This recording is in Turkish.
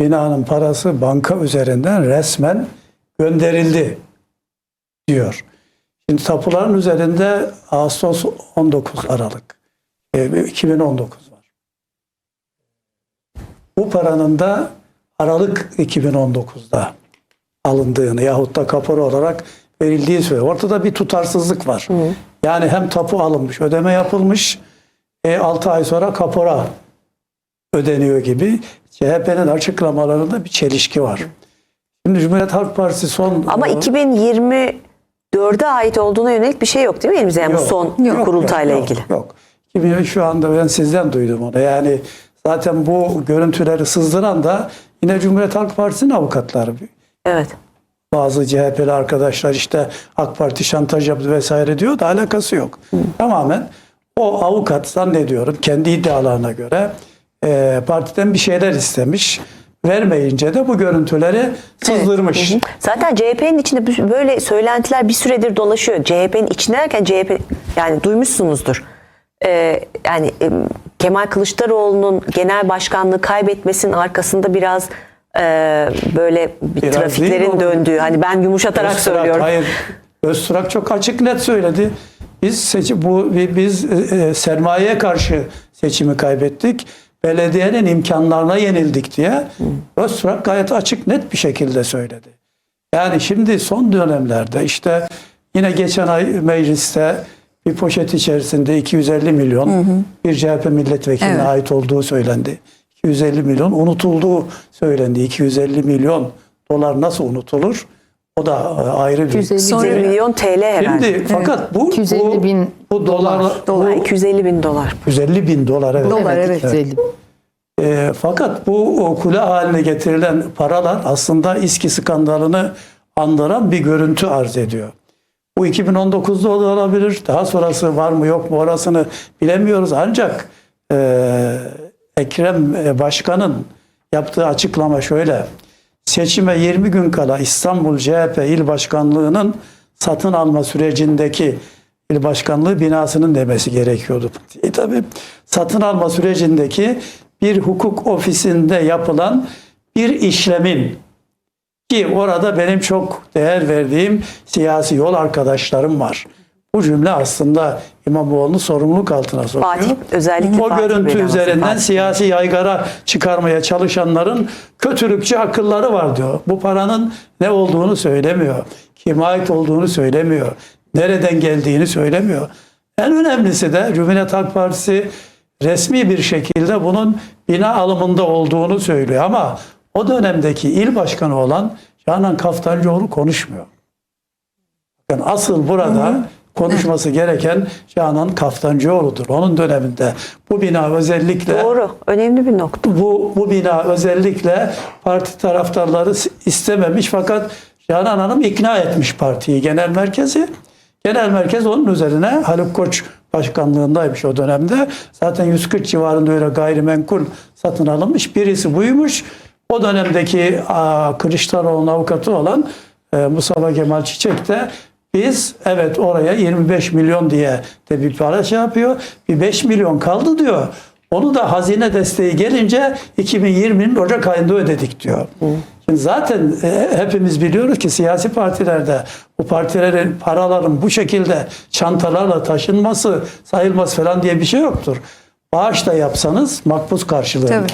binanın parası banka üzerinden resmen gönderildi diyor. Şimdi tapuların üzerinde Ağustos 19 Aralık e, 2019 var. Bu paranın da Aralık 2019'da alındığını yahut da kapora olarak verildiği söylüyor. Ortada bir tutarsızlık var. Yani hem tapu alınmış, ödeme yapılmış, e, 6 ay sonra kapora ödeniyor gibi CHP'nin açıklamalarında bir çelişki var. Şimdi Cumhuriyet Halk Partisi son Ama 2024'e ait olduğuna yönelik bir şey yok değil mi elimizde? Yani bu Yok. son Yok, kurultayla yok, ilgili. Yok, yok. Kimi şu anda ben sizden duydum onu. Yani zaten bu görüntüleri sızdıran da yine Cumhuriyet Halk Partisi'nin avukatları. Evet. Bazı CHP'li arkadaşlar işte AK Parti şantaj yaptı vesaire diyor da alakası yok. Tamamen o avukat zannediyorum kendi iddialarına göre e, partiden bir şeyler istemiş. Vermeyince de bu görüntüleri sızdırmış. Zaten CHP'nin içinde böyle söylentiler bir süredir dolaşıyor. CHP'nin içinde derken CHP yani duymuşsunuzdur. Ee, yani e, Kemal Kılıçdaroğlu'nun genel başkanlığı kaybetmesinin arkasında biraz e, böyle bir Biraz trafiklerin döndüğü. Hani ben yumuşatarak Öztürk, söylüyorum. Hayır. Öztürk çok açık net söyledi. Biz seçim bu biz e, e, sermayeye karşı seçimi kaybettik. Belediyenin imkanlarına yenildik diye Öztürk gayet açık net bir şekilde söyledi. Yani şimdi son dönemlerde işte yine geçen ay mecliste bir poşet içerisinde 250 milyon bir CHP milletvekiline Evet. ait olduğu söylendi. 250 milyon unutulduğu söylendi. 250 milyon dolar nasıl unutulur? O da e, ayrı bir 250 100 milyon TL herhalde. Şimdi fakat bu 250 bu, bin bu dolar, dolar, bu 250 bin dolar. 250 bin dolar evet. Dolar evet. 250. E, fakat bu o kule haline getirilen paralar aslında İSKİ skandalını andıran bir görüntü arz ediyor. Bu 2019'da da olabilir. Daha sonrası var mı yok mu orasını bilemiyoruz. Ancak e, Ekrem e, Başkan'ın yaptığı açıklama şöyle. Seçime 20 gün kala İstanbul CHP İl Başkanlığı'nın satın alma sürecindeki il başkanlığı binasının demesi gerekiyordu. E tabi satın alma sürecindeki bir hukuk ofisinde yapılan bir işlemin ki orada benim çok değer verdiğim siyasi yol arkadaşlarım var. Bu cümle aslında İmamoğlu'nu sorumluluk altına sokuyor. Fatih, özellikle O Fatih görüntü Bey'den üzerinden bahsediyor. siyasi yaygara çıkarmaya çalışanların kötülükçü akılları var diyor. Bu paranın ne olduğunu söylemiyor. Kime ait olduğunu söylemiyor. Nereden geldiğini söylemiyor. En önemlisi de Cumhuriyet Halk Partisi resmi bir şekilde bunun bina alımında olduğunu söylüyor ama o dönemdeki il başkanı olan Canan Kaftancıoğlu konuşmuyor. Bakın asıl burada konuşması gereken Canan Kaftancıoğlu'dur. Onun döneminde bu bina özellikle Doğru. Önemli bir nokta. bu, bu bina özellikle parti taraftarları istememiş fakat Canan Hanım ikna etmiş partiyi, genel merkezi. Genel merkez onun üzerine Haluk Koç başkanlığındaymış o dönemde. Zaten 140 civarında öyle gayrimenkul satın alınmış. Birisi buymuş. O dönemdeki aa, Kılıçdaroğlu'nun avukatı olan e, Mustafa Kemal Çiçek de biz evet oraya 25 milyon diye de bir para şey yapıyor. Bir 5 milyon kaldı diyor. Onu da hazine desteği gelince 2020'nin Ocak ayında ödedik diyor. Şimdi zaten e, hepimiz biliyoruz ki siyasi partilerde bu partilerin paraların bu şekilde çantalarla taşınması, sayılması falan diye bir şey yoktur. Bağış da yapsanız makbuz karşılığında. Tabii.